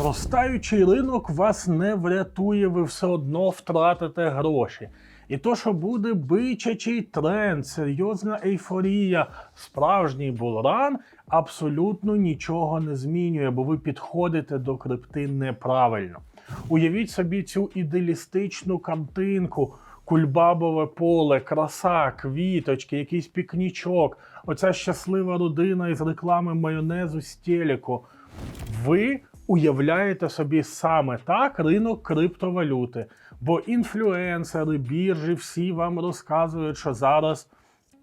Зростаючий ринок вас не врятує, ви все одно втратите гроші. І то, що буде бичачий тренд, серйозна ейфорія, справжній булран абсолютно нічого не змінює, бо ви підходите до крипти неправильно. Уявіть собі цю ідеалістичну картинку. Кульбабове поле, краса, квіточки, якийсь пікнічок, оця щаслива родина із реклами майонезу з телеку. Ви уявляєте собі саме так ринок криптовалюти. Бо інфлюенсери, біржі всі вам розказують, що зараз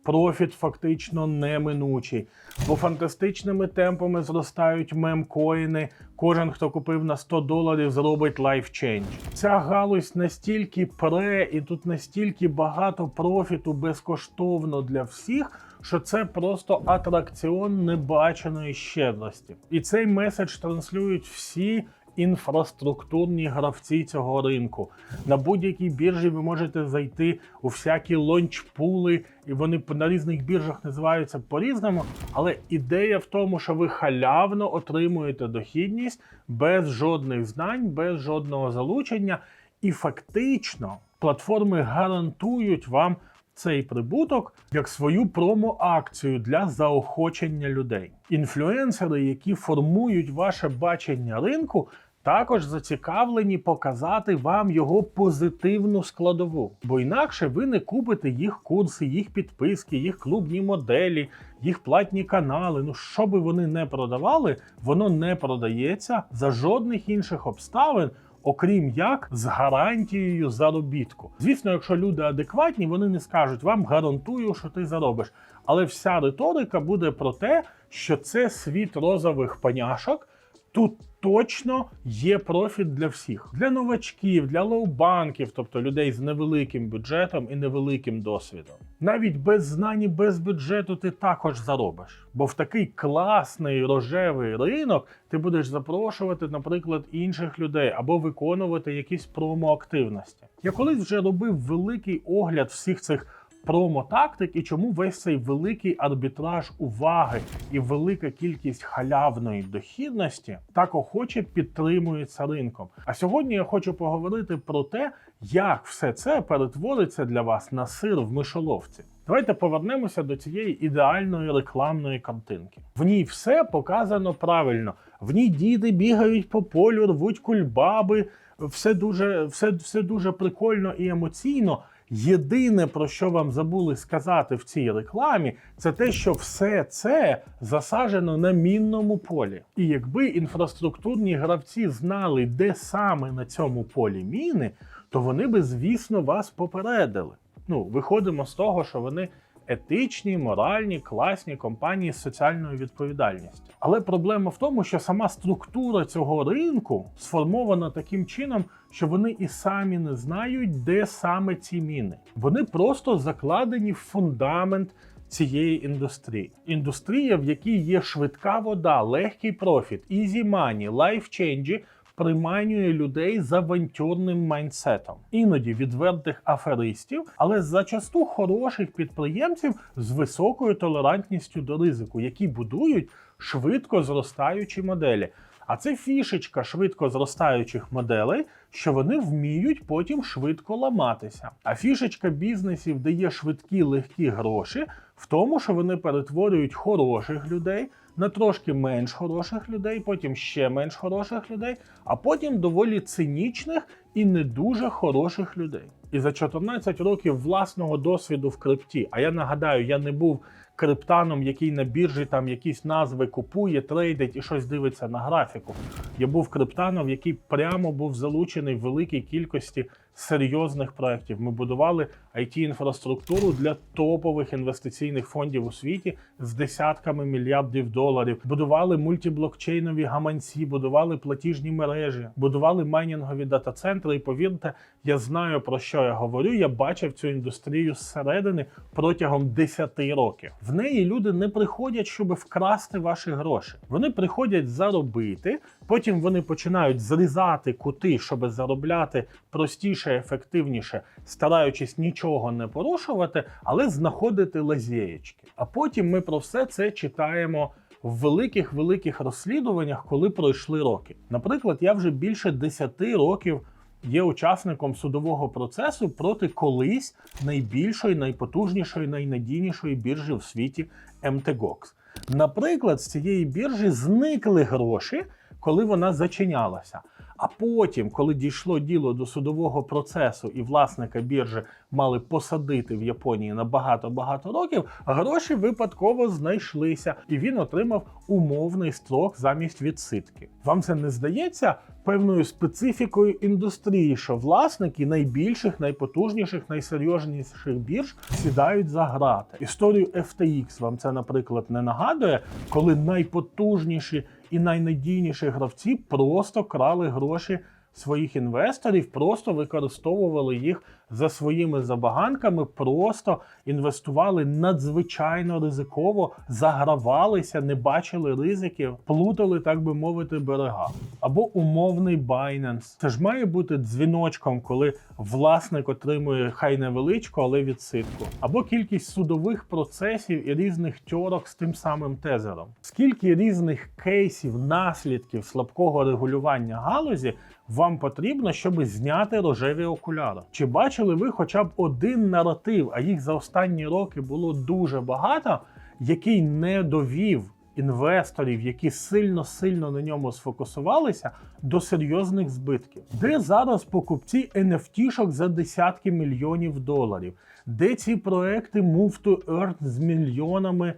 профіт фактично неминучий. Бо фантастичними темпами зростають мемкоїни. Кожен, хто купив на 100 доларів, зробить лайфчейндж. Ця галузь настільки пре, і тут настільки багато профіту безкоштовно для всіх, що це просто атракціон небаченої щедрості. І цей меседж транслюють всі інфраструктурні гравці цього ринку. На будь-якій біржі ви можете зайти у всякі лончпули, і вони на різних біржах називаються по-різному. Але ідея в тому, що ви халявно отримуєте дохідність без жодних знань, без жодного залучення, і фактично платформи гарантують вам. Цей прибуток як свою промо-акцію для заохочення людей. Інфлюенсери, які формують ваше бачення ринку, також зацікавлені показати вам його позитивну складову. Бо інакше ви не купите їх курси, їх підписки, їх клубні моделі, їх платні канали. Ну що би вони не продавали, воно не продається за жодних інших обставин. Окрім як з гарантією заробітку. Звісно, якщо люди адекватні, вони не скажуть вам гарантую, що ти заробиш. Але вся риторика буде про те, що це світ розових паняшок. Тут точно є профіт для всіх, для новачків, для лоу-банків, тобто людей з невеликим бюджетом і невеликим досвідом. Навіть без знань і без бюджету ти також заробиш. Бо в такий класний рожевий ринок ти будеш запрошувати, наприклад, інших людей або виконувати якісь промо-активності. Я колись вже робив великий огляд всіх цих промо-тактик і чому весь цей великий арбітраж уваги і велика кількість халявної дохідності так охоче підтримується ринком. А сьогодні я хочу поговорити про те, як все це перетвориться для вас на сир в мишоловці. Давайте повернемося до цієї ідеальної рекламної картинки. В ній все показано правильно. В ній діти бігають по полю, рвуть кульбаби, все дуже, все, все дуже прикольно і емоційно. Єдине, про що вам забули сказати в цій рекламі, це те, що все це засаджено на мінному полі. І якби інфраструктурні гравці знали, де саме на цьому полі міни, то вони би, звісно, вас попередили. Ну, виходимо з того, що вони етичні, моральні, класні компанії з соціальною відповідальністю. Але проблема в тому, що сама структура цього ринку сформована таким чином, що вони і самі не знають, де саме ці міни. Вони просто закладені в фундамент. Цієї індустрії. Індустрія, в якій є швидка вода, легкий профіт, ізі мані, лайфченджі, приманює людей з авантюрним майнсетом, іноді відвертих аферистів, але зачасту хороших підприємців з високою толерантністю до ризику, які будують швидко зростаючі моделі. А це фішечка швидко зростаючих моделей, що вони вміють потім швидко ламатися. А фішечка бізнесів, де є швидкі легкі гроші, в тому, що вони перетворюють хороших людей на трошки менш хороших людей, потім ще менш хороших людей, а потім доволі цинічних і не дуже хороших людей. І за 14 років власного досвіду в крипті, а я нагадаю, я не був криптаном, який на біржі там якісь назви купує, трейдить і щось дивиться на графіку. Я був криптаном, який прямо був залучений в великій кількості серйозних проєктів. Ми будували it інфраструктуру для топових інвестиційних фондів у світі з десятками мільярдів доларів. Будували мультиблокчейнові гаманці, будували платіжні мережі, будували майнінгові дата-центри. І повірте, я знаю про що я говорю. Я бачив цю індустрію зсередини протягом 10 років. В неї люди не приходять, щоб вкрасти ваші гроші. Вони приходять заробити. Потім вони починають зрізати кути, щоб заробляти простіше, ефективніше, стараючись нічого не порушувати, але знаходити лазєєчки. А потім ми про все це читаємо в великих великих розслідуваннях, коли пройшли роки. Наприклад, я вже більше 10 років є учасником судового процесу проти колись найбільшої, найпотужнішої, найнадійнішої біржі в світі MTGOX. Наприклад, з цієї біржі зникли гроші, коли вона зачинялася. А потім, коли дійшло діло до судового процесу і власника біржі мали посадити в Японії на багато-багато років, гроші випадково знайшлися, і він отримав умовний строк замість відсидки. Вам це не здається певною специфікою індустрії, що власники найбільших, найпотужніших, найсерйозніших бірж сідають за грати. Історію FTX вам це, наприклад, не нагадує, коли найпотужніші і найнадійніші гравці просто крали гроші своїх інвесторів, просто використовували їх за своїми забаганками, просто інвестували надзвичайно ризиково, загравалися, не бачили ризиків, плутали, так би мовити, берега. Або умовний Binance. Це ж має бути дзвіночком, коли власник отримує хай невеличку, але відсидку. Або кількість судових процесів і різних тьорок з тим самим тезером. Скільки різних кейсів, наслідків слабкого регулювання галузі вам потрібно, щоб зняти рожеві окуляри? Чи бачили ви хоча б один наратив, а їх за останні роки було дуже багато, який не довів інвесторів, які сильно-сильно на ньому сфокусувалися, до серйозних збитків? Де зараз покупці NFT-шок за десятки мільйонів доларів? Де ці проекти Move to Earth з мільйонами?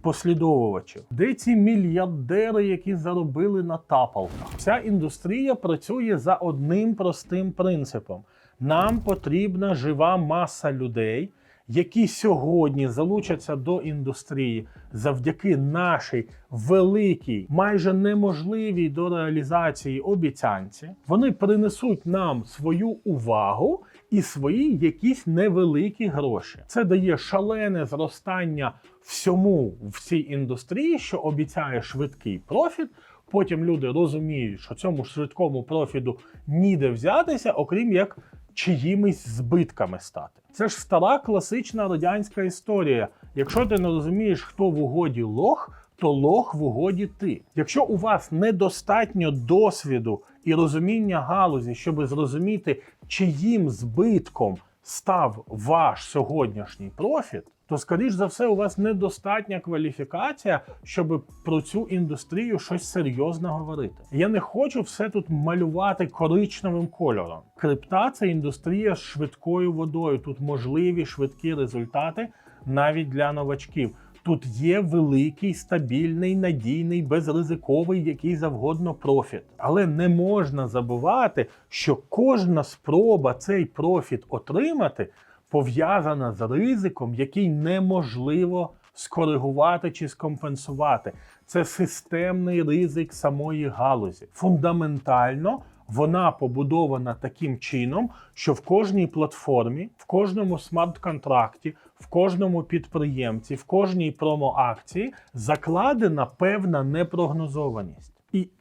Послідовувачів, де ці мільярдери, які заробили на тапалках, вся індустрія працює за одним простим принципом: нам потрібна жива маса людей, які сьогодні залучаться до індустрії завдяки нашій великій, майже неможливій до реалізації обіцянці. Вони принесуть нам свою увагу і свої якісь невеликі гроші. Це дає шалене зростання всьому в цій індустрії, що обіцяє швидкий профіт. Потім люди розуміють, що цьому швидкому профіту ніде взятися, окрім як чиїмись збитками стати. Це ж стара класична радянська історія. Якщо ти не розумієш, хто в угоді лох, то лох в угоді ти. Якщо у вас недостатньо досвіду і розуміння галузі, щоб зрозуміти, чиїм збитком став ваш сьогоднішній профіт, то, скоріш за все, у вас недостатня кваліфікація, щоб про цю індустрію щось серйозно говорити. Я не хочу все тут малювати коричневим кольором. Крипта це індустрія з швидкою водою. Тут можливі швидкі результати навіть для новачків. Тут є великий, стабільний, надійний, безризиковий, який завгодно профіт. Але не можна забувати, що кожна спроба цей профіт отримати пов'язана з ризиком, який неможливо скоригувати чи скомпенсувати. Це системний ризик самої галузі. Фундаментально вона побудована таким чином, що в кожній платформі, в кожному смарт-контракті, в кожному підприємці, в кожній промо-акції закладена певна непрогнозованість.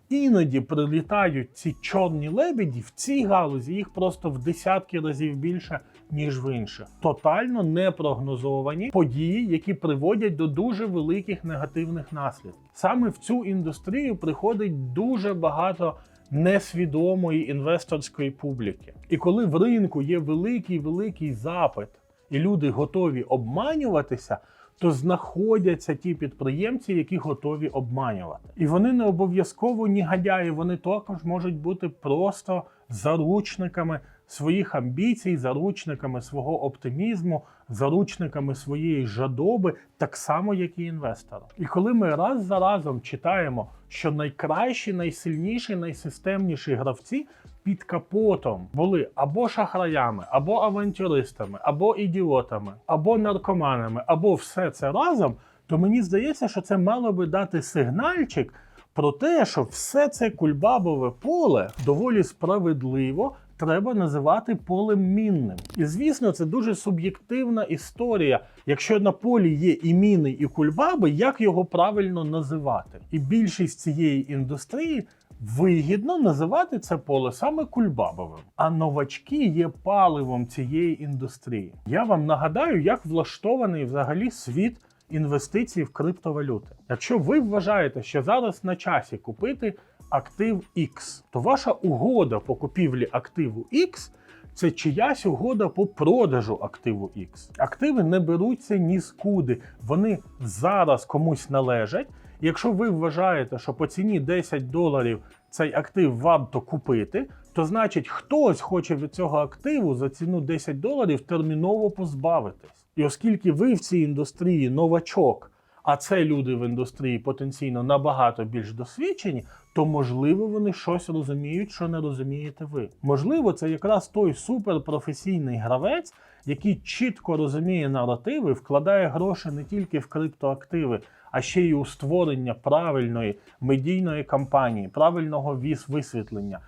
Іноді прилітають ці чорні лебеді в цій галузі, їх просто в десятки разів більше, ніж в інших. Тотально непрогнозовані події, які приводять до дуже великих негативних наслідків. Саме в цю індустрію приходить дуже багато несвідомої інвесторської публіки. І коли в ринку є великий великий запит, і люди готові обманюватися, то знаходяться ті підприємці, які готові обманювати. І вони не обов'язково негодяї, вони також можуть бути просто заручниками своїх амбіцій, заручниками свого оптимізму, заручниками своєї жадоби, так само, як і інвестора. І коли ми раз за разом читаємо, що найкращі, найсильніші, найсистемніші гравці під капотом були або шахраями, або авантюристами, або ідіотами, або наркоманами, або все це разом, то мені здається, що це мало би дати сигнальчик про те, що все це кульбабове поле доволі справедливо. Треба називати полем мінним. І звісно, це дуже суб'єктивна історія. Якщо на полі є і міни, і кульбаби, як його правильно називати? І більшість цієї індустрії вигідно називати це поле саме кульбабовим. А новачки є паливом цієї індустрії. Я вам нагадаю, як влаштований взагалі світ інвестицій в криптовалюти. Якщо ви вважаєте, що зараз на часі купити актив X, то ваша угода по купівлі активу X це чиясь угода по продажу активу X. Активи не беруться ні з куди, вони зараз комусь належать. Якщо ви вважаєте, що по ціні 10 доларів цей актив варто купити, то значить хтось хоче від цього активу за ціну 10 доларів терміново позбавитись. І оскільки ви в цій індустрії новачок, а це люди в індустрії потенційно набагато більш досвідчені, то можливо вони щось розуміють, що не розумієте ви. Можливо, це якраз той суперпрофесійний гравець, який чітко розуміє наративи, вкладає гроші не тільки в криптоактиви, а ще й у створення правильної медійної кампанії, правильного віз висвітлення.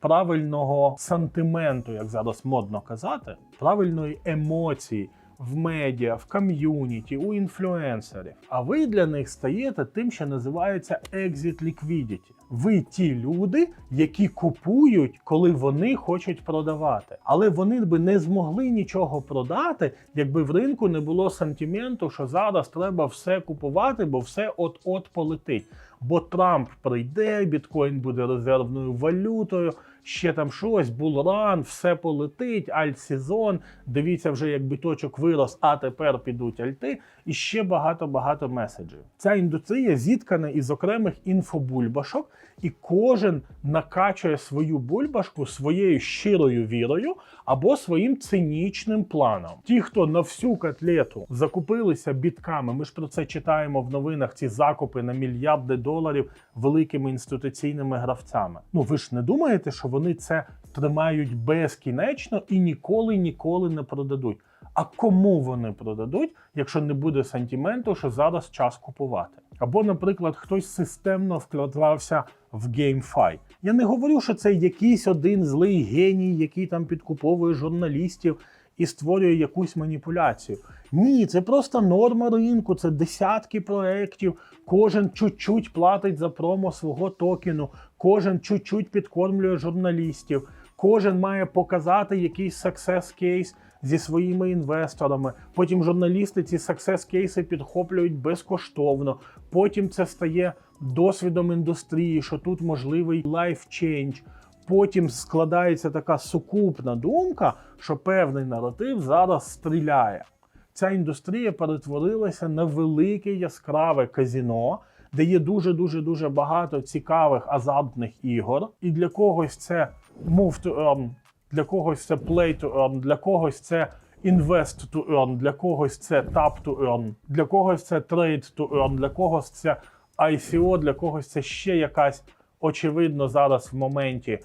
Правильного сантименту, як зараз модно казати, правильної емоції в медіа, в ком'юніті, у інфлюенсерів. А ви для них стаєте тим, що називається exit liquidity. Ви ті люди, які купують, коли вони хочуть продавати. Але вони би не змогли нічого продати, якби в ринку не було сантименту, що зараз треба все купувати, бо все от-от полетить. Бо Трамп прийде, біткоін буде резервною валютою, ще там щось, булран, все полетить, альт-сезон. Дивіться, вже як біточок вирос, а тепер підуть альти, і ще багато-багато меседжів. Ця індустрія зіткана із окремих інфобульбашок, і кожен накачує свою бульбашку своєю щирою вірою або своїм цинічним планом. Ті, хто на всю котлету закупилися бітками, ми ж про це читаємо в новинах. Ці закупи на мільярди доларів великими інституційними гравцями. Ну ви ж не думаєте, що вони це тримають безкінечно і ніколи ніколи не продадуть. А кому вони продадуть, якщо не буде сантименту, що зараз час купувати? Або, наприклад, хтось системно вкладався в GameFi. Я не говорю, що це якийсь один злий геній, який там підкуповує журналістів і створює якусь маніпуляцію. Ні, це просто норма ринку, це десятки проєктів. Кожен чуть-чуть платить за промо свого токену, кожен чуть-чуть підкормлює журналістів, кожен має показати якийсь success кейс зі своїми інвесторами. Потім журналісти ці success кейси підхоплюють безкоштовно. Потім це стає досвідом індустрії, що тут можливий life change. Потім складається така сукупна думка, що певний наратив зараз стріляє. Ця індустрія перетворилася на велике яскраве казіно, де є дуже дуже дуже багато цікавих азартних ігор. І для когось це move to для когось це play to earn, для когось це invest to earn, для когось це tap to earn, для когось це trade to earn, для когось це ICO, для когось це ще якась очевидно зараз в моменті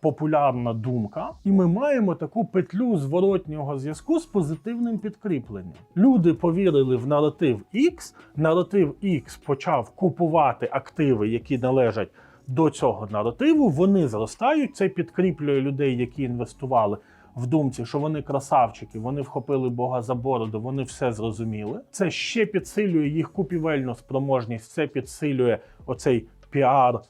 популярна думка, і ми маємо таку петлю зворотнього зв'язку з позитивним підкріпленням. Люди повірили в наратив X, наратив X почав купувати активи, які належать до цього наративу. Вони зростають. Це підкріплює людей, які інвестували. В думці, що вони красавчики, вони вхопили Бога за бороду, вони все зрозуміли. Це ще підсилює їх купівельну спроможність, це підсилює оцей піар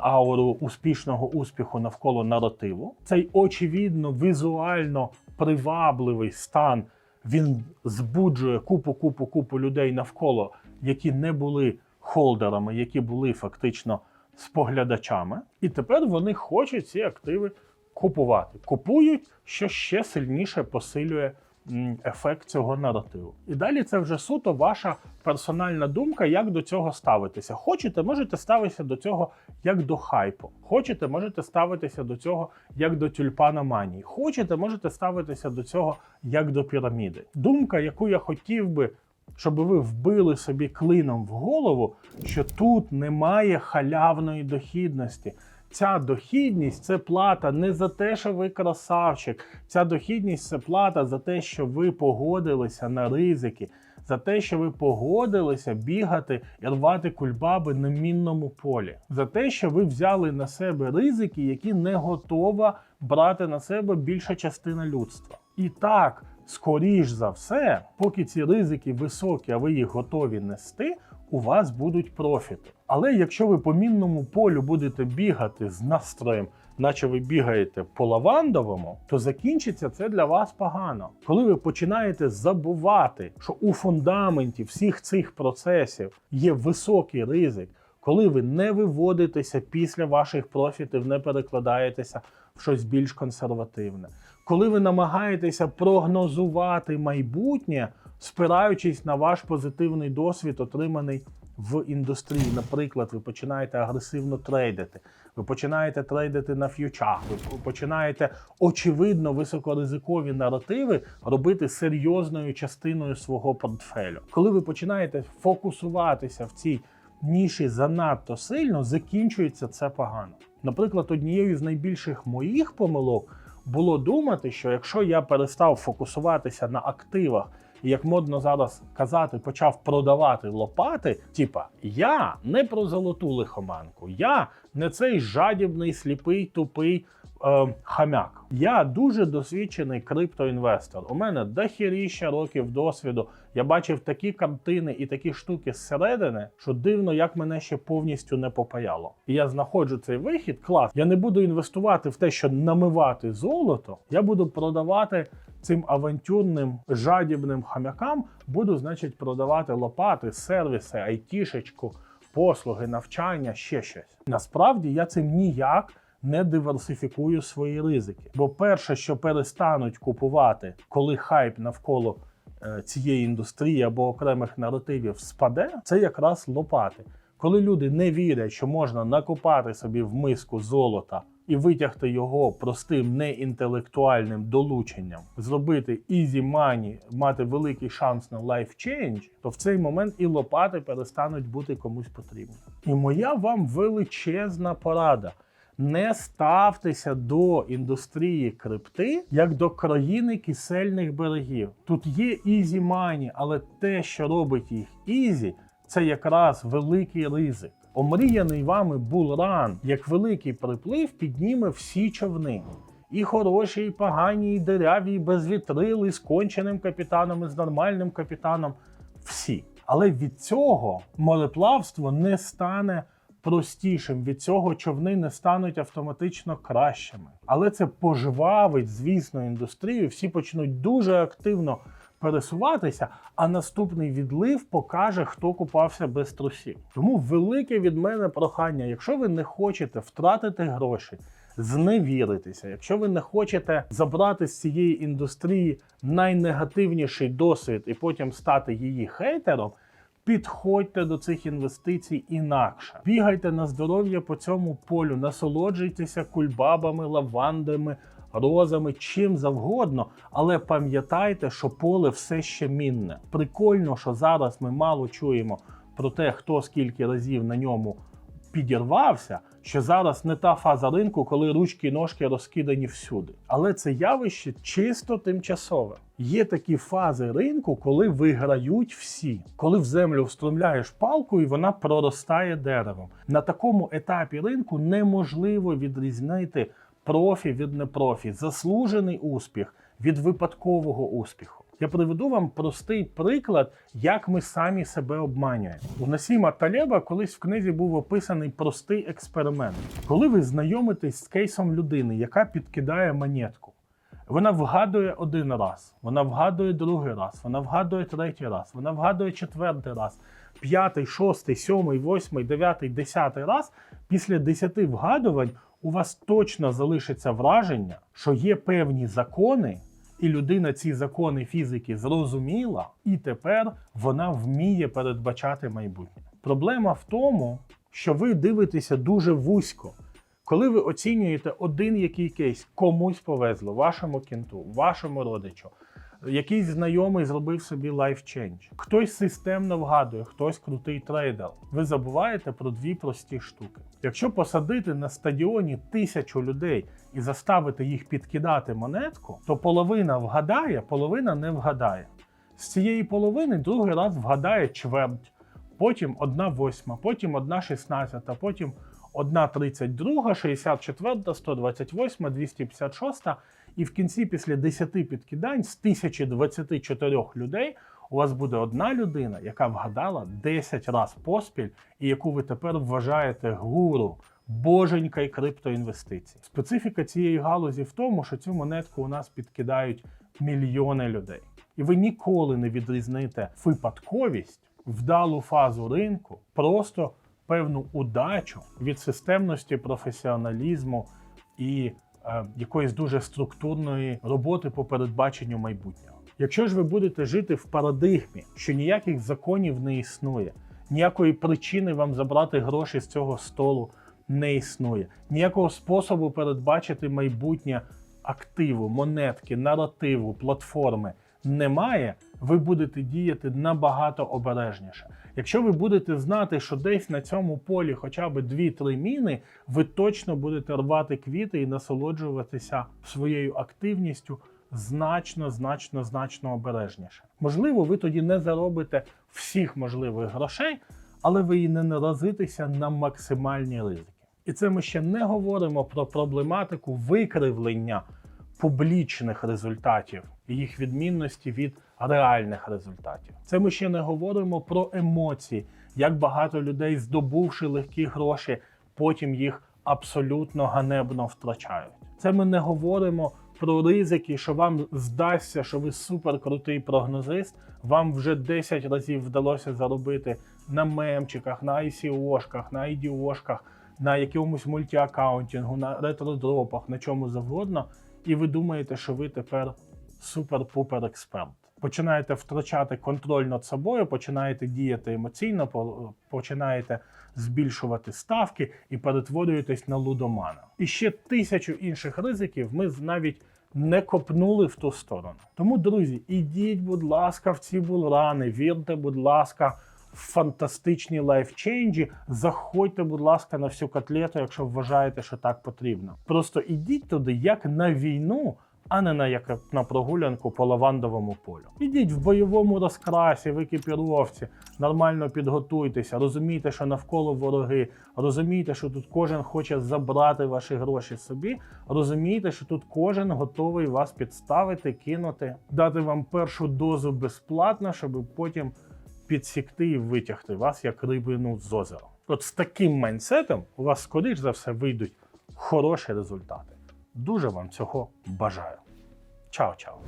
ауру успішного успіху навколо наративу. Цей очевидно візуально привабливий стан він збуджує купу, купу, купу людей навколо, які не були холдерами, які були фактично споглядачами. І тепер вони хочуть ці активи купувати. Купують, що ще сильніше посилює ефект цього наративу. І далі це вже суто ваша персональна думка, як до цього ставитися. Хочете, можете ставитися до цього як до хайпу. Хочете, можете ставитися до цього як до тюльпана манії. Хочете, можете ставитися до цього як до піраміди. Думка, яку я хотів би. Щоб ви вбили собі клином в голову, що тут немає халявної дохідності. Ця дохідність це плата не за те, що ви красавчик. Ця дохідність це плата за те, що ви погодилися на ризики, за те, що ви погодилися бігати і рвати кульбаби на мінному полі, за те, що ви взяли на себе ризики, які не готова брати на себе більша частина людства. І так, скоріш за все, поки ці ризики високі, а ви їх готові нести, у вас будуть профіти. Але якщо ви по мінному полю будете бігати з настроєм, наче ви бігаєте по лавандовому, то закінчиться це для вас погано. Коли ви починаєте забувати, що у фундаменті всіх цих процесів є високий ризик, коли ви не виводитеся після ваших профітів, не перекладаєтеся в щось більш консервативне, коли ви намагаєтеся прогнозувати майбутнє, спираючись на ваш позитивний досвід, отриманий в індустрії. Наприклад, ви починаєте агресивно трейдити, ви починаєте трейдити на ф'ючах, ви починаєте очевидно високоризикові наративи робити серйозною частиною свого портфелю. Коли ви починаєте фокусуватися в цій ніші занадто сильно, закінчується це погано. Наприклад, однією з найбільших моїх помилок було думати, що якщо я перестав фокусуватися на активах і як модно зараз казати, почав продавати лопати. Типа, я не про золоту лихоманку, я не цей жадібний, сліпий, тупий е, хамяк. Я дуже досвідчений криптоінвестор. У мене дохіріща років досвіду. Я бачив такі картини і такі штуки зсередини, що дивно, як мене ще повністю не попаяло. І я знаходжу цей вихід. Клас. Я не буду інвестувати в те, що намивати золото. Я буду продавати цим авантюрним жадібним хам'якам буду, значить, продавати лопати, сервіси, айтішечку, послуги, навчання, ще щось. Насправді я цим ніяк не диверсифікую свої ризики. Бо перше, що перестануть купувати, коли хайп навколо е, цієї індустрії або окремих наративів спаде, це якраз лопати. Коли люди не вірять, що можна накопати собі в миску золота і витягти його простим неінтелектуальним долученням, зробити easy money, мати великий шанс на life change, то в цей момент і лопати перестануть бути комусь потрібні. І моя вам величезна порада. Не ставтеся до індустрії крипти як до країни кисельних берегів. Тут є ізі мані, але те, що робить їх ізі, це якраз великий ризик. Омріяний вами булран, як великий приплив, підніме всі човни. І хороші, і погані, і диряві, і без вітрил, і з конченим капітаном, і з нормальним капітаном. Всі. Але від цього мореплавство не стане простішим. Від цього човни не стануть автоматично кращими. Але це пожвавить, звісно, індустрію. Всі почнуть дуже активно пересуватися, а наступний відлив покаже, хто купався без трусів. Тому велике від мене прохання, якщо ви не хочете втратити гроші, зневіритися, якщо ви не хочете забрати з цієї індустрії найнегативніший досвід і потім стати її хейтером. Підходьте до цих інвестицій інакше. Бігайте на здоров'я по цьому полю, насолоджуйтеся кульбабами, лавандами, розами, чим завгодно, але пам'ятайте, що поле все ще мінне. Прикольно, що зараз ми мало чуємо про те, хто скільки разів на ньому підірвався, що зараз не та фаза ринку, коли ручки і ножки розкидані всюди. Але це явище чисто тимчасове. Є такі фази ринку, коли виграють всі, коли в землю встромляєш палку і вона проростає деревом. На такому етапі ринку неможливо відрізнити профі від непрофі, заслужений успіх від випадкового успіху. Я приведу вам простий приклад, як ми самі себе обманюємо. У Насіма Талеба колись в книзі був описаний простий експеримент. Коли ви знайомитесь з кейсом людини, яка підкидає монетку, вона вгадує один раз, вона вгадує другий раз, вона вгадує третій раз, вона вгадує четвертий раз, п'ятий, шостий, сьомий, восьмий, дев'ятий, десятий раз. Після десяти вгадувань у вас точно залишиться враження, що є певні закони, і людина ці закони фізики зрозуміла, і тепер вона вміє передбачати майбутнє. Проблема в тому, що ви дивитеся дуже вузько. Коли ви оцінюєте один який кейс, комусь повезло, вашому кінту, вашому родичу, якийсь знайомий зробив собі лайфчендж, хтось системно вгадує, хтось крутий трейдер. Ви забуваєте про дві прості штуки. Якщо посадити на стадіоні тисячу людей і заставити їх підкидати монетку, то половина вгадає, половина не вгадає. З цієї половини другий раз вгадає чверть, потім одна восьма, потім одна шістнадцята, потім одна тридцять друга, 64, 128, 256. І в кінці, після 10 підкидань, з 1024 людей у вас буде одна людина, яка вгадала 10 разів поспіль, і яку ви тепер вважаєте гуру, боженька і криптоінвестицій. Специфіка цієї галузі в тому, що цю монетку у нас підкидають мільйони людей. І ви ніколи не відрізните випадковість, вдалу фазу ринку, просто певну удачу від системності, професіоналізму і якоїсь дуже структурної роботи по передбаченню майбутнього. Якщо ж ви будете жити в парадигмі, що ніяких законів не існує, ніякої причини вам забрати гроші з цього столу не існує, ніякого способу передбачити майбутнє активу, монетки, наративу, платформи немає, ви будете діяти набагато обережніше. Якщо ви будете знати, що десь на цьому полі хоча б 2-3 міни, ви точно будете рвати квіти і насолоджуватися своєю активністю значно, значно, значно обережніше. Можливо, ви тоді не заробите всіх можливих грошей, але ви і не наразитеся на максимальні ризики. І це ми ще не говоримо про проблематику викривлення публічних результатів і їх відмінності від реальних результатів. Це ми ще не говоримо про емоції, як багато людей, здобувши легкі гроші, потім їх абсолютно ганебно втрачають. Це ми не говоримо про ризики, що вам здасться, що ви суперкрутий прогнозист. Вам вже 10 разів вдалося заробити на мемчиках, на ICO-шках, на IDO-шках, на якомусь мультіаккаунтінгу, на ретродропах, на чому завгодно. І ви думаєте, що ви тепер супер-пупер експерт. Починаєте втрачати контроль над собою, починаєте діяти емоційно, починаєте збільшувати ставки і перетворюєтесь на лудомана. І ще тисячу інших ризиків ми навіть не копнули в ту сторону. Тому, друзі, ідіть, будь ласка, в ці булрани, вірте, будь ласка, фантастичні лайфчейнджі. Заходьте, будь ласка, на всю котлету, якщо вважаєте, що так потрібно. Просто ідіть туди як на війну. А не на як на прогулянку по лавандовому полю. Ідіть в бойовому розкрасі, в екіпіровці, нормально підготуйтеся, розумійте, що навколо вороги, розумійте, що тут кожен хоче забрати ваші гроші собі. Розумійте, що тут кожен готовий вас підставити, кинути, дати вам першу дозу безплатно, щоб потім підсікти і витягти вас як рибину з озера. От з таким майнсетом у вас, скоріш за все, вийдуть хороші результати. Дуже вам цього бажаю. Чао-чао!